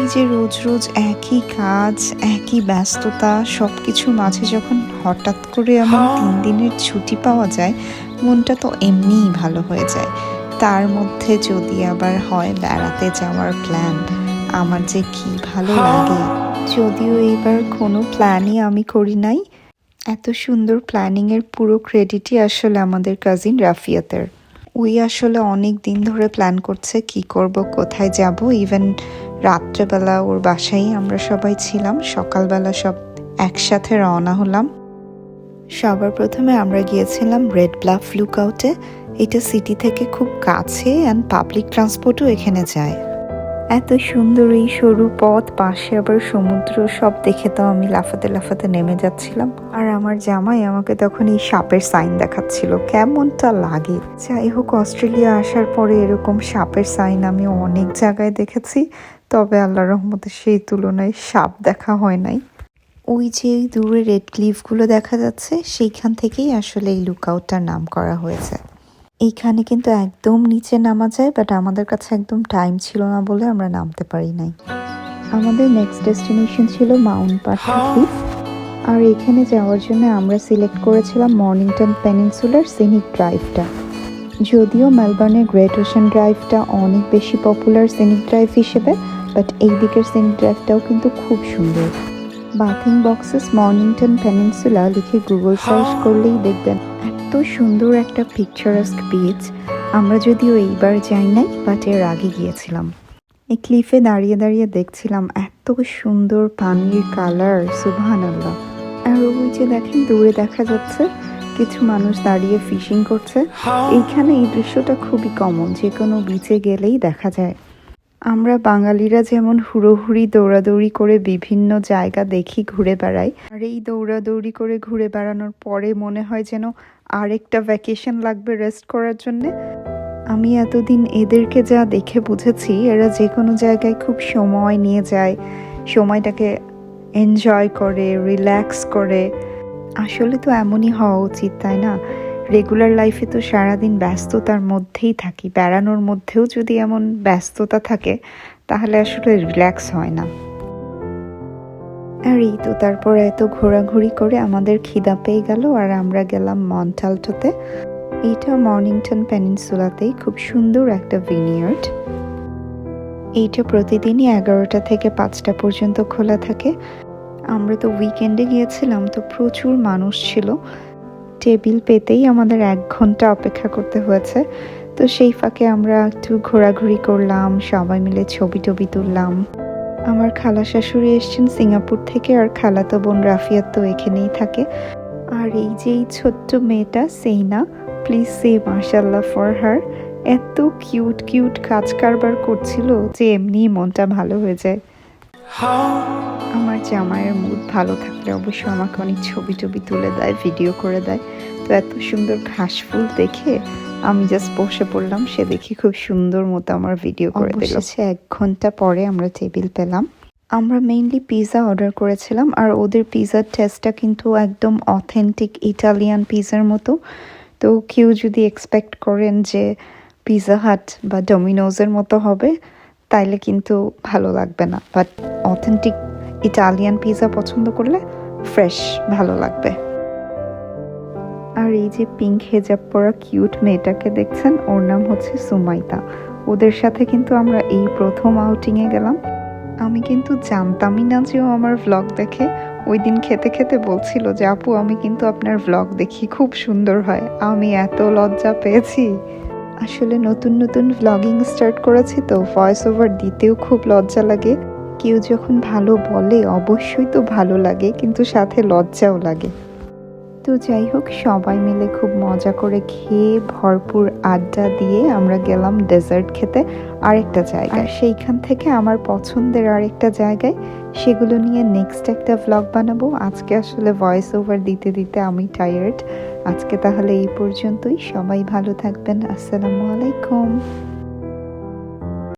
এই যে রোজ রোজ একই কাজ একই ব্যস্ততা সব কিছুর মাঝে যখন হঠাৎ করে আমার তিন দিনের ছুটি পাওয়া যায় মনটা তো এমনিই ভালো হয়ে যায়। তার মধ্যে যদি আবার হয় বেড়াতে যাওয়ার প্ল্যান আমার যে কি ভালো লাগে যদিও এবার কোনো প্ল্যানই আমি করি নাই। এত সুন্দর প্ল্যানিংয়ের পুরো ক্রেডিটই আসলে আমাদের কাজিন রাফিয়াতের। ওই আসলে অনেক দিন ধরে প্ল্যান করছে কি করব কোথায় যাব ইভেন রাত্রেবেলা ওর বাসায় আমরা সবাই ছিলাম। সকালবেলা সব একসাথে রওনা হলাম। সবার প্রথমে আমরা গিয়েছিলাম রেড ব্লাফ লুকআউটে এটা সিটি থেকে খুব কাছে অ্যান্ড পাবলিক ট্রান্সপোর্টও এখানে যায়। এত সুন্দর এই সরু পথ, পাশে আবার সমুদ্র, সব দেখে তো আমি লাফাতে লাফাতে নেমে যাচ্ছিলাম। আর আমার জামাই আমাকে তখন এই সাপের সাইন দেখাচ্ছিল। কেমনটা লাগে। যাই হোক, অস্ট্রেলিয়া আসার পরে এরকম সাপের সাইন আমি অনেক জায়গায় দেখেছি। তবে আল্লাহ রহমতে সেই তুলনায় সাপ দেখা হয় নাই। ওই যে দূরে রেড ক্লিফগুলো দেখা যাচ্ছে, সেইখান থেকেই আসলে এই লুকআউটটার নাম করা হয়েছে। এইখানে কিন্তু একদম নিচে নামা যায় বাট আমাদের কাছে একদম টাইম ছিল না বলে আমরা নামতে পারি নাই। আমাদের নেক্সট ডেস্টিনেশন ছিল মাউন্ট পাশা ক্লিফ আর এখানে যাওয়ার জন্য আমরা সিলেক্ট করেছিলাম মর্নিংটন পেনিনসুলার সিনিক ড্রাইভটা যদিও মেলবার্নের গ্রেট ওশান ড্রাইভটা অনেক বেশি পপুলার সিনিক ড্রাইভ হিসেবে বাট এই দিকের সিনিক ড্রাইভটাও কিন্তু খুব সুন্দর। বাথিং বক্সেস মর্নিংটন পেনিনসুলা লিখে গুগল সার্চ করলেই দেখবেন। এত সুন্দর একটা পিকচারাস্ক বিচ আমরা যদিও এইবার যাই নাই বাট এর আগে গিয়েছিলাম। এই ক্লিফে দাঁড়িয়ে দাঁড়িয়ে দেখছিলাম এত সুন্দর পানির কালার সুবহান আল্লাহ আর ওই যে দেখেন দূরে দেখা যাচ্ছে কিছু মানুষ দাঁড়িয়ে ফিশিং করছে। এইখানে এই দৃশ্যটা খুবই কমন যে কোনো বিচে গেলেই দেখা যায়। আমরা বাঙালিরা যেমন হুড়োহুড়ি দৌড়াদৌড়ি করে বিভিন্ন জায়গা দেখি ঘুরে বেড়াই, আর এই দৌড়াদৌড়ি করে ঘুরে বেড়ানোর পরে মনে হয় যেন আরেকটা ভ্যাকেশন লাগবে রেস্ট করার জন্যে। আমি এতদিন এদেরকে যা দেখে বুঝেছি, এরা যে কোনো জায়গায় খুব সময় নিয়ে যায়, সময়টাকে এনজয় করে রিল্যাক্স করে। আসলে তো এমনই হওয়া উচিত, তাই না? রেগুলার লাইফে তো সারাদিন ব্যস্ততার মধ্যেই থাকি। বেড়ানোর মধ্যেও যদি এমন ব্যস্ততা থাকে, তাহলে আসলে রিল্যাক্স হয় না। আর এই তো তারপর এত ঘোরাঘুরি করে আমাদের খিদা পেয়ে গেল আর আমরা গেলাম মন্টালটোতে। এইটা মর্নিংটন পেনিনসুলাতেই খুব সুন্দর একটা ভিনিয়ার্ড এইটা প্রতিদিনই এগারোটা থেকে পাঁচটা পর্যন্ত খোলা থাকে। আমরা তো উইকেন্ডে গিয়েছিলাম, তো প্রচুর মানুষ ছিল। টেবিল পেতেই আমাদের এক ঘণ্টা অপেক্ষা করতে হয়েছে। তো সেই ফাঁকে আমরা একটু ঘোরাঘুরি করলাম, সবাই মিলে ছবি টবি তুললাম। আমার খালা শাশুড়ি এসছেন সিঙ্গাপুর থেকে আর খালাতো বোন রাফিয়াত তো এখানেই থাকে। আর এই যে এই ছোট্ট মেয়েটা, সেইনা প্লিজ সে মার্শাল্লাহ ফর হার এত কিউট কিউট কাজ কারবার করছিল যে এমনি মনটা ভালো হয়ে যায়। আমার জামাইয়ের মুড ভালো থাকলে অবশ্যই আমাকে অনেক ছবি টবি তুলে দেয় ভিডিও করে দেয়। তো এত সুন্দর ঘাস ফুল দেখে আমি জাস্ট বসে পড়লাম সে দেখি খুব সুন্দর মতো আমার ভিডিও করে দিল। এক ঘণ্টা পরে আমরা টেবিল পেলাম। আমরা মেইনলি পিৎজা অর্ডার করেছিলাম আর ওদের পিৎজার টেস্টটা কিন্তু একদম অথেন্টিক ইটালিয়ান পিৎজার মতো। তো কেউ যদি এক্সপেক্ট করেন যে পিৎজা হাট বা ডোমিনোজের মতো হবে তাইলে কিন্তু ভালো লাগবে না। বাট অথেন্টিক ইটালিয়ান পিৎজা পছন্দ করলে ফ্রেশ ভালো লাগবে। আর এই যে পিঙ্ক হেজাব পরা কিউট মেয়েটাকে দেখছেন, ওর নাম হচ্ছে সুমাইতা। ওদের সাথে কিন্তু আমরা এই প্রথম আউটিংয়ে গেলাম। আমি কিন্তু জানতামই না যে ও আমার ভ্লগ দেখে। ওই দিন খেতে খেতে বলছিল যে, আপু, আমি কিন্তু আপনার ভ্লগ দেখি, খুব সুন্দর হয়। আমি এত লজ্জা পেয়েছি। আসলে নতুন নতুন ভ্লগিং স্টার্ট করেছি তো ভয়েস ওভার দিতেও খুব লজ্জা লাগে। কেউ যখন ভালো বলে অবশ্যই তো ভালো লাগে, কিন্তু সাথে লজ্জাও লাগে। তো যাই হোক সবাই মিলে খুব মজা করে খেয়ে ভরপুর আড্ডা দিয়ে আমরা গেলাম ডেজার্ট খেতে আরেকটা জায়গায়। সেইখান থেকে আমার পছন্দের আরেকটা জায়গায়। সেগুলো নিয়ে নেক্সট একটা ভ্লগ বানাবো। আজকে আসলে ভয়েস ওভার দিতে দিতে আমি টায়ার্ড আজকে তাহলে এই পর্যন্তই। সবাই ভালো থাকবেন। আসসালামু আলাইকুম।